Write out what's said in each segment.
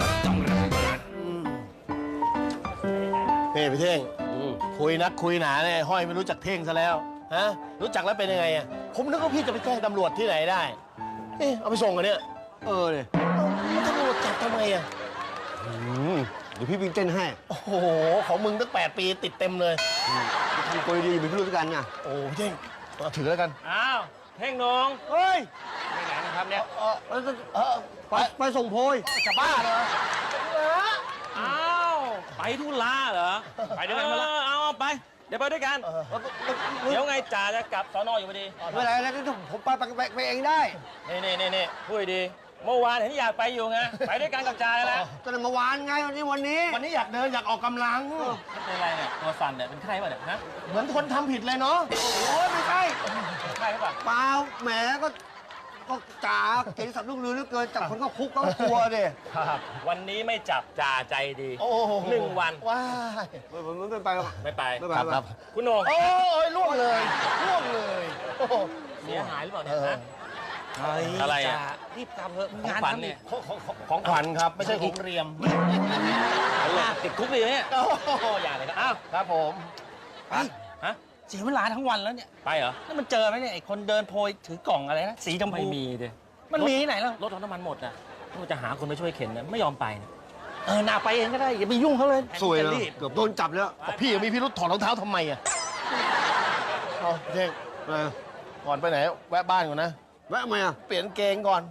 ก็ต้องระเบิดเฮ้พี่เท่งคุยนักคุยหนาเนี่ยห้อยไม่รู้จักเท่งซะแล้วฮะรู้จักแล้วเป็นยังไงอะผมนึกว่าพี่จะไปแกล้งตำรวจที่ไหนได้เอ๊ะเอาไปส่งกันเนี่ยเออเลยเอ้าแล้วตำรวจจับทำไมอะเดี๋ยวพี่วิ่งเต้นให้ โอ้โห ของมึงตั้งแปดปีติดเต็มเลยทำตัวดีๆเป็นพี่รู้ด้วยกันนะโอ้พี่เท่งเอาถือแล้วกัน อ้าวเพ่งนงเฮ้ยไปไหนนะ ครับเนี่ยเออเออเออไปไปส่งโพยจะบ้าเหรออ้าวไปทุลาเหรอไปด้วยกันไหมล่ะเออเอาเอาไป เดี๋ยวไปด้วยกันเออเดี๋ยวไงจ่าจะกลับสอนออยู่พอดีไม่เป็นไรนะผมไปไปไปไปเองได้นี่นี่นี่นี่พูดดีเมื่อวานเห็นอยากไปอยู่ไงไปด้วยกันกับจ่าเลยแหละตอนนั้นเมื่อวานไงวันนี้วันนี้ วันนี้อยากเดินอยากออกกำลังเป็นอะไรเนี่ยตัวสั่นเนี่ยเป็นไข้ป่ะเนี่ยฮะเหมือนคนทำผิดเลยเนาะโอ้ยไม่ใช่ไข้หรือเปล่าเปล่าแหมก็ ก็จ๋าเก่งสับลูกเรือเหลือเกินจับคนก็คุกก็กลัวดิครับวันนี้ไม่จับจ่าใจดีโอ้โหนึ่งวัน ว้ายไม่ไม่ไม่ไปหรอก ไม่ไปไม่ไป ครับครับ คุณโหนงโอ้ยล่วงเลยล่วงเลยโอ้โห เสียหายหรือเปล่าเนี่ยเออฮะอะไรอะรีบกลับเถอะของขวัญเนี่ยของของของของขวัญครับ ไม่ใช่ของเรียม ติดคุกเลยเนี่ยโอ้โหอย่าเลยครับอ้าวครับผม ฮะ เสียเวลาทั้งวันแล้วเนี่ยไปเหรอ แล้วมันเจอไหมเนี่ยไอ้คนเดินโพยถือกล่องอะไรนะสีชมพูไม่มีดิมันมีที่ไหนแล้วรถเราน้ำมันหมดนะเราจะหาคนไปช่วยเข็นนะไม่ยอมไปนะเออน่าไปเองก็ได้อย่าไปยุ่งเขาเลยสวยเลยรีบเกือบโดนจับแล้วพี่มีพิรุษถอดรองเท้าทำไมอะเอาเท่งเออก่อนไปไหน แวะบ้านก่อนนะ แวะทำไมอะเปลี่ยนเกงก่อน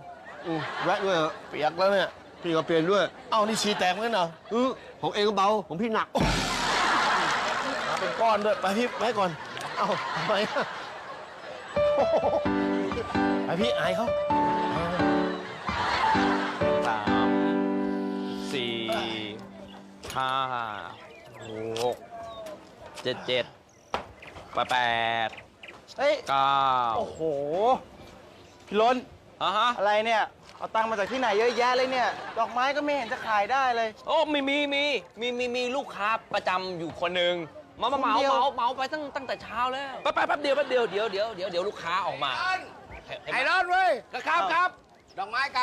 อืมแวะด้วยเหรอเปียกแล้วเนี่ย พี่ก็เปลี่ยนด้วย เอ้านี่ชีแตกเหมือนกันเหรอเออของเองก็เบา ของพี่หนักมา เป็นก้อนด้วย ไปพี่ไว้ก่อน เอ้าทำไมอะโอ้โหไปพี่อายเขาสามสี่ห้าหกเจ็ดเจ็ดแปดเฮ้ย เก้าโอ้โห พี่ล้น อะฮะ อะไรเนี่ย เอาตังค์มาจากที่ไหนเยอะแยะเลยเนี่ย ดอกไม้ก็ไม่เห็นจะขายได้เลย โอ้มีมีมีมีมีมีลูกค้าประจำอยู่คนหนึ่ง มามาเหมาคนเดียวเหมาเหมาไปตั้งตั้งแต่เช้าแล้วแป๊บแป๊บแป๊บเดียวแป๊บเดียวเดี๋ยวเดี๋ยวเดี๋ยวเดี๋ยวลูกค้าออกมาไอ้รอดเว้ยครับครับดอกไม้ก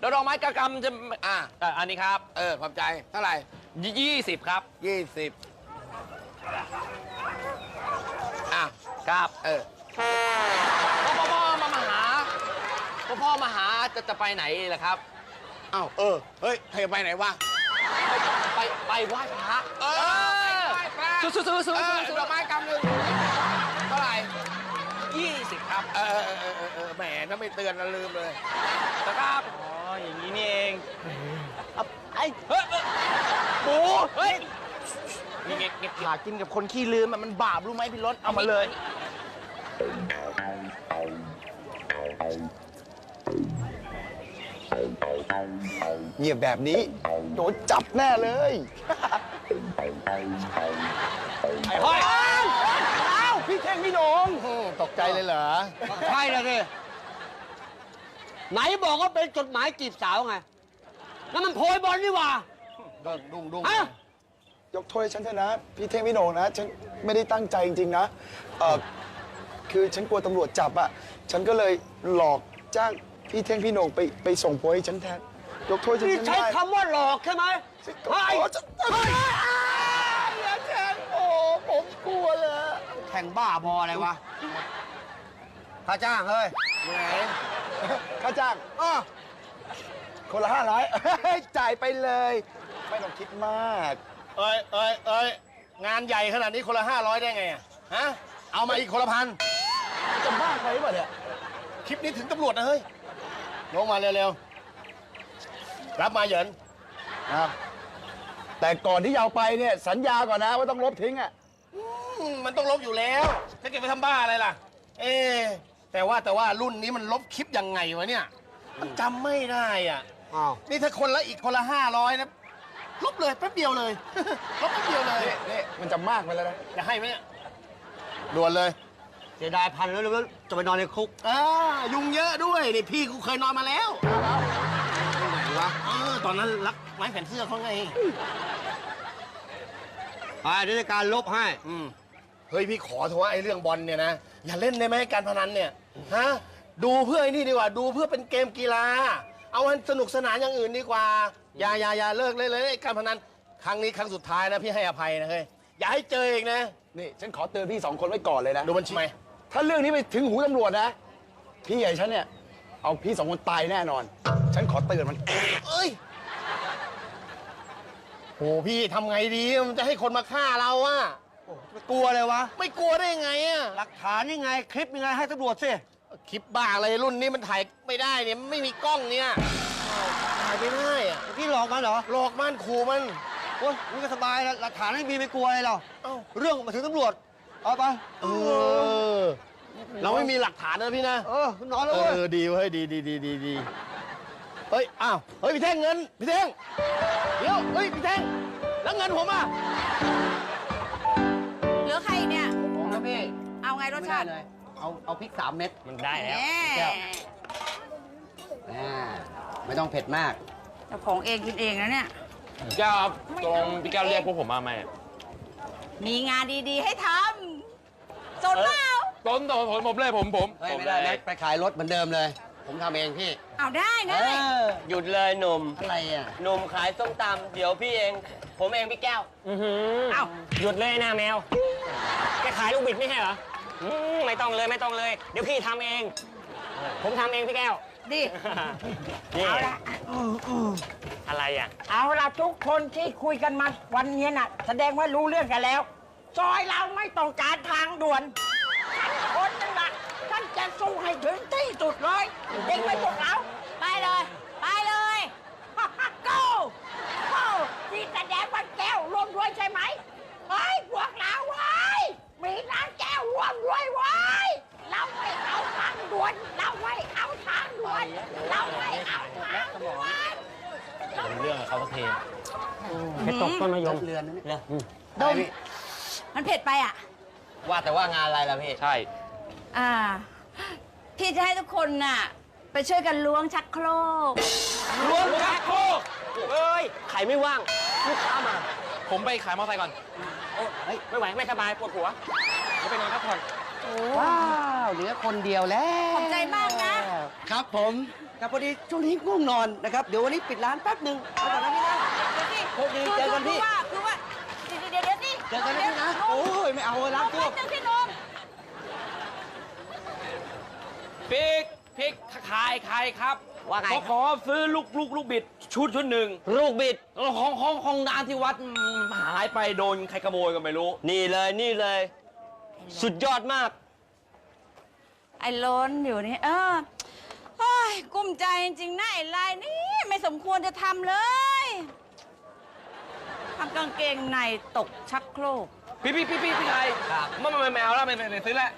แล้วดอกไม้กระกำจะอ่าอะอันนี้ครับำเออขอบใจเท่าไหร่ยี่สิบครับยี่สิบอะครับเออพ่อพ่อพ่อมามาหาพ่อพ่อมาหาจะจะไปไหนล่ะครับเอ้าเออเฮ้ยใครจะไปไหนวะไปไปไหว้พระเออไปพระ ซื้อซื้อซื้อซื้อเออซื้อดอกไม้กำหนึ่งเท่าไหร่ยี่สิบครับ เออเออเออเออเออแหมถ้าไม่เตือนเราลืมเลยครับอ๋ออย่างนี้นี่เองเฮ้ยเฮ้ยหมูเฮ้ยนี่เก็บเก็บหากินกับคนขี้ลืมอะมันบาปรู้ไหมพี่ล้นเอามาเลย เงียบแบบนี้ โดนจับแน่เลย ไอ้ห้อยอ้าวพี่เท่งพี่โหนงอืมตกใจเลยเหรอ ใช่เลยสิไหนบอกว่าเป็นจดหมายจีบสาวไงนั่นมันโพยบอลนี่หว่าดุ้งดุ้งดุ้งฮะยกโทษให้ฉันเถอะนะ พี่เท่งพี่โหนงนะ ฉันไม่ได้ตั้งใจจริงๆนะเออคือฉันกลัวตำรวจจับอะฉันก็เลยหลอกจ้างพี่เท่งพี่โหนงไปไปส่งโพยให้ฉันแทนยกโทษฉันนี่ฉันใช้ได้คำว่าหลอกใช่ไหมโอ้จะเฮ้ยอย่าแทงโอ้ผมกลัวเลย แข่ง บ้าบออะไรวะค่าจ้างเฮ้ยไหนค่าจ้างอ้อคนละห้าร้อยจ่ายไปเลย ไม่ต้องคิดมาก เอ้ยเอ้ยเอ้ยงานใหญ่ขนาดนี้คนละห้าร้อยได้ไงอะฮะ เอามาอีกคนละพันจะบ้าไปป่ะเนี่ย คลิปนี้ถึงตำรวจนะเฮ้ย ลงมาเร็วๆ รับมาเหยินครับแต่ก่อนที่จะเอาไปเนี่ยสัญญาก่อนนะว่าต้องลบทิ้งอะอื มมันต้องลบอยู่แล้วถ้าเก็บไปทำบ้าอะไรล่ะ เอ๊ะแต่ว่าแต่ว่ารุ่นนี้มันลบคลิปยังไงวะเนี่ยมันจำไม่ได้อะ อ้าวนี่ถ้าคนละอีกคนละห้าร้อยนะลบเลยแป๊บเดียวเลย ลบแป๊บเดียวเลยนี่มันจะมากไปแล้วนะจะให้ไหมเนี่ยด่วนเลยเสียดายพันแล้วแล้วจะไปนอนในคุกอ่ายุงเยอะด้วยนี่พี่กูเคยนอนมาแล้วที่ไหนวะเออตอนนั้นรักไม้แผ่นเสื้อเขาไง ไปเดี๋ยวจัดการลบให้ อืม เฮ้ยพี่ขอเถอะว่าไอ้เรื่องบอลเนี่ยนะอย่าเล่นได้ไหมการพนันเนี่ยฮะดูเพื่อไอ้นี่ดีกว่าดูเพื่อเป็นเกมกีฬา เอาให้สนุกสนานอย่างอื่นดีกว่าอย่าอย่าอย่าเลิกเลยเลยไอ้การพนันครั้งนี้ครั้งสุดท้ายนะพี่ให้อภัยนะเฮ้ยอย่าให้เจออีกนะนี่ฉันขอเตือนพี่สองคนไว้ก่อนเลยนะ ดูบัญชีถ้าเรื่องนี้ไปถึงหูตำรวจนะ พี่ใหญ่ฉันเนี่ย เอาพี่สองคนตายแน่นอน ฉันขอเตือนมัน เอ้ยโหพี่ทำไงดีมันจะให้คนมาฆ่าเราอะไม่ กลัวเลยวะ ไม่กลัวได้ยังไงอะหลักฐานยังไง คลิปยังไงให้ตำรวจสิคลิปบ้าอะไรรุ่นนี้มันถ่ายไม่ได้เนี่ยมันไม่มีกล้องเนี่ยถ่ายไม่ได้อะพี่หลอกมันเหรอ หลอกมันขู่มันโอ้ยนี่ก็สบายแล้วหลักฐานไม่มีไม่กลัวอะไรหรอกเอ้าเรื่องมาถึงตำรวจเอาไปเออ เราไม่มีหลักฐานนะพี่นะเออนอนแล้วเอเว้ยอดีเว้ยดีดีดีดีดีเฮ้ยอ้าวเฮ้ยพี่แท่งเงินพี่แท่งเดี๋ยวเฮ้ยพี่แท่งแล้วเงินผมอะ งรสไม่ชาได้ติ เลย เอาเอาพริกสามเม็ดมันได้แหแล้วมอ่าไม่ต้องเผ็ดมาก เจ้าของเองกินเองนะเนี่ยแก้วครับตรงพี่แก้วเรียกพวกผมมาไหมมีงานดีๆให้ทำสนเปล่าต้นต่อผมผมเลยผมผมเฮ้ยไม่ได้นะไปขายรถเหมือนเดิมเลย ผมทำเองพี่เอาได้นะเออหยุดเลยหนุ่มอะไรอะ หนุ่มขายส้มตำเดี๋ยวพี่เอง ผมเองพี่แก้วเอ้าหยุดเลยนะแมว แกขายลูกบิดไม่ใช่เหรอ อืมไม่ต้องเลยไม่ต้องเลย เดี๋ยวพี่ทำเอง ผมทำเองพี่แก้ว ดิ นี่เอาละอะไรอะ เอาละทุกคนที่คุยกันมาวันนี้น่ะ แสดงว่ารู้เรื่องกันแล้ว ซอยเราไม่ต้องการทางด่วนฉันคนนึงละฉันจะสู้ให้ถึงที่สุดเลยเด็กไม่พวกเรา ไปเลย ไปเลยโก้โก้ที่แสดงว่าแก้วรวมด้วยใช่ไหมเฮ้ยพวกเราเว้ยมีร้านแก้วรวมด้วยเว้ยเราไม่เอาทางด่วน เราไม่เอาทางด่วน เราไม่เอาทางด่วน เรื่องเขาสักทีไป ตกต้นมะยมเรือนนะเนี่ยดม มันเผ็ดไปอะ ว่าแต่ว่างานอะไรล่ะพี่ ใช่ อ่า พี่จะให้ทุกคนน่ะ ไปช่วยกันล้วงชักโครก ล้วงชักโครกเอ้ยใครไม่ว่าง ลูกค้ามา ผมไปขายมอเตอร์ไซค์ก่อนโอ้เฮ้ยไม่ไหว ไม่สบาย ปวดหัวเดี๋ยวไปนอนพักผ่อนว้าวเหลือคนเดียวแล้วขอบใจมากนะ ครับผมครับพอดีช่วงนี้ง่วงนอนนะครับ เดี๋ยววันนี้ปิดร้านแป๊บหนึ่งไปก่อนนะพี่นะ โชคดีเจอกันพี่คือว่าคือว่าเดี๋ยวเดี๋ยวสิเจอกันนะพี่นะ โอ้ยไม่เอาเลยร้านตัตัววนึงพี่นมพริกพริกขายขายครับว่าไง ขอขอซื้อลูกลูกลูกบิด ชุดชุดหนึ่งลูกบิดเออของของของน้ำที่วัดอืมหายไปโดนใครขโมยก็ไม่รู้ นี่เลยนี่เลย สุดยอดมาก ไอ้ล้นอยู่นี่เออโอ้ยกุ้มใจจริงๆนะไอ้ลายนี่ไม่สมควรจะทำเลย ทำกางเกงในตกชักโครก พี่พี่พี่พี่พี่ไทยไม่ไม่ไม่เอาแล้วไม่ไม่ไม่ซื้อแล้ว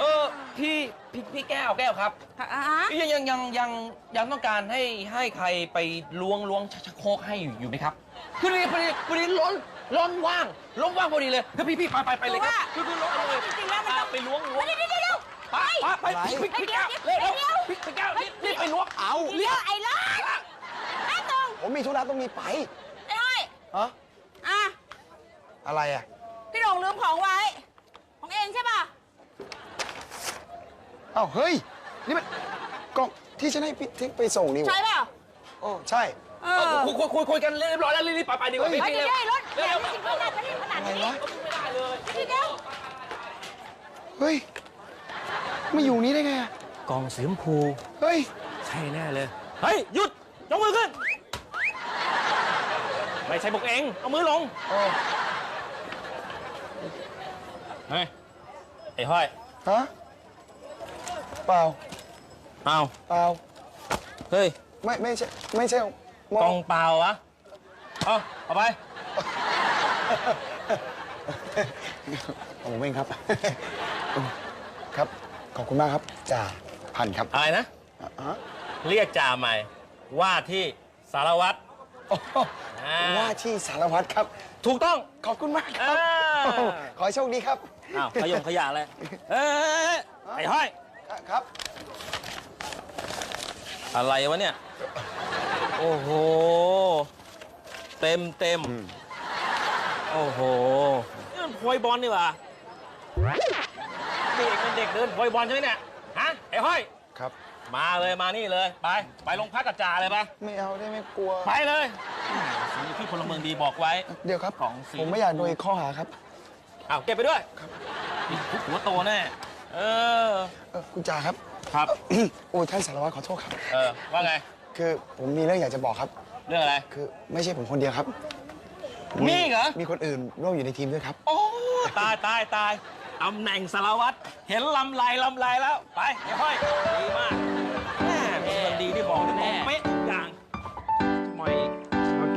เออพี่พี่พี่แก้วแก้วครับอะฮะยังยังยังยังยังต้องการให้ให้ใครไปล้วงล้วงชักโครกให้อยู่อยู่ไหมครับคือพอดีพอดีพอดีล้นล้นว่างล้นว่างพอดีเลยคือพี่พี่ไปไปไปเลยครับคือคือล้นเลยจริงๆแล้วมันต้องไปล้วงล้วงเดี๋ยวเดี๋ยวเดี๋ยวไปไปไปพี่พี่แก้วเร็วเร็วพี่พี่แก้วรีบรีบไปล้วงเอาเดี๋ยวไอ้ล้านไอ้ตรงผมมีธุระต้องมีไปไอ้ห้อย ฮะอะ อะไรอะ พี่หลงลืมของไว้ ของเองใช่ป่ะ เอ้าเฮ้ย นี่มันกล่องที่ฉันให้พี่เทคไปส่งนี่หใช่ว่าเปล่าโอ้ใช่ เออคุยคุยคุยคุยกันเรียบร้อยแล้วรีบไปไปดีกว่าพี่เฮ้ยพี่เดี๋ยวเร็วเดี๋ยวไอ้รถเดี๋ยวจริงๆขนาดนี้ขนาดอะไรนี้วะพี่เดี๋ยวเฮ้ยมาอยู่นี้ได้ไงอะกองสีชมพูเฮ้ย ใช่แน่เลย เฮ้ย หยุดยกมือขึ้น ไม่ใช่พวกเอง เอามือลงโอ้เฮ้ย ไอ้ห้อย ฮะเปล่าเอาเปล่าเฮ้ยไม่ไม่ใช่ไม่ใช่มกองเปล่าวะเอาเอาไปผมเองครับ ครับ ขอบคุณมากครับจ่าพันครับ อะไรนะอะเรียกจ่าใหม่ ว่าที่สารวัตรโอ้โหอ่า ว่าที่สารวัตรครับ ถูกต้อง ขอบคุณมากครับ อ่าโอ้โหขอให้โชคดีครับ อ้าวขยงขยะเลยเอ้ยไอ้ห้อย ครับ อะไรวะเนี่ย โอ้โห เต็มเต็มโอ้โห นี่มันพลอยบอลนี่หว่าเด็กเป็นเด็กเดินพลอยบอลใช่ไหมเนี่ย ฮะ ไอ้ห้อย ครับ มาเลยมานี่เลยไป ไปโรงพักกับจ่าเลยไปไม่เอาได้ไหม่กลัว ไปเลยสีพี่พลเมืองดีบอกไว้ เดี๋ยวครับของสีผมไม่อยากโดนอีกข้อหาครับอ้าวเก็บไปด้วยนี่คุกหัวโตแน่เออเออคุณจ่าครับ ครับ โอ้ยท่านสารวัตรขอโทษครับ เออว่าไงคือผมมีเรื่องอยากจะบอกครับ เรื่องอะไร คือไม่ใช่ผมคนเดียวครับมีเหรอ มีคนอื่นร่วมอยู่ในทีมด้วยครับ โอ้ตายตายตายตำแหน่งสารวัตรเห็นลำลายลำลายแล้ว ไปไอ้ห้อยดีมาก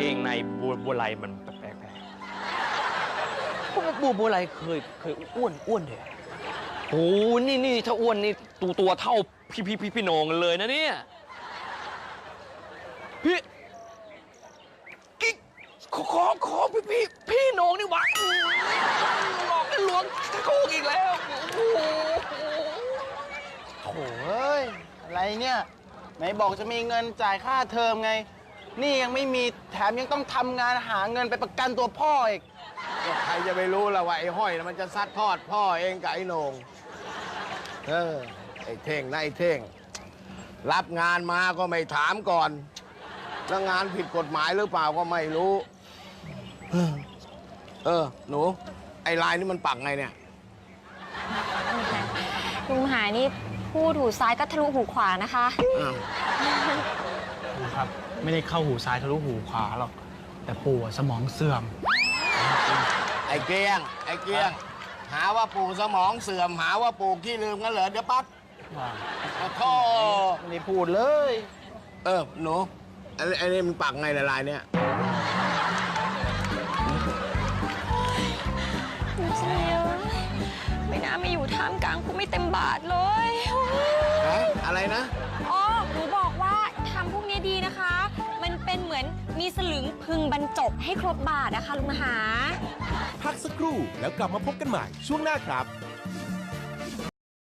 กางเกงในบัวบัวไหลมันแปลกพวกบูบูอะไรเคยเคยอ้วนอ้วนเลยๆโอ้นี่นี่ถ้าอ้วนนี่ตัวตัวเท่าพี่พี่พี่พี่โหนงกันเลยนะเนี่ย พี่กิ๊กขอขอขอพี่พี่พี่โหนงนี่หวะอืมหลอกกันหลวงตะโกกอีกแล้วโอ้โหโถ่เอ้ย อะไรเนี่ย ไหนบอกจะมีเงินจ่ายค่าเทอมไง นี่ยังไม่มีแถมยังต้องทำงานหาเงินไปประกันตัวพ่ออีก ก็ใครจะไปรู้ล่ะว่าไอ้ห้อยน่ะมันจะซัดทอดพ่อเองกับไอ้โหนงเออไอ้เท่งนะไอ้เท่ง รับงานมาก็ไม่ถามก่อน แล้วงานผิดกฎหมายหรือเปล่าก็ไม่รู้ เออหนู ไอ้ลายนี่มันปักไงเนี่ย ลุงหายนี่พูดหูซ้ายก็ทะลุหูขวานะคะ อ้าว ครับ ไม่ได้เข้าหูซ้ายทะลุหูขวาหรอก แต่ปู่อะสมองเสื่อม ไอ้เกียง ไอ้เกียง หาว่าปู่สมองเสื่อม หาว่าปู่ขี้ลืมกันเหรอเดี๋ยวปั๊บขอโทษไม่ได้พูดเลย เออหนูไอ้ไอ้นี่มันปักไงในลายเนี่ยดูสิไม่น่าไม่อยู่ท่ามกลางกูไม่เต็มบาทเลย ฮะ อะไรนะ อ๋อ หนูบอกว่าทำพวกนี้ดีนะคะมัน เป็นเหมือนมีสลึงพึงบรรจบให้ครบบาทนะคะลุงมหา พักสักครู่แล้วกลับมาพบกันใหม่ช่วงหน้าครับ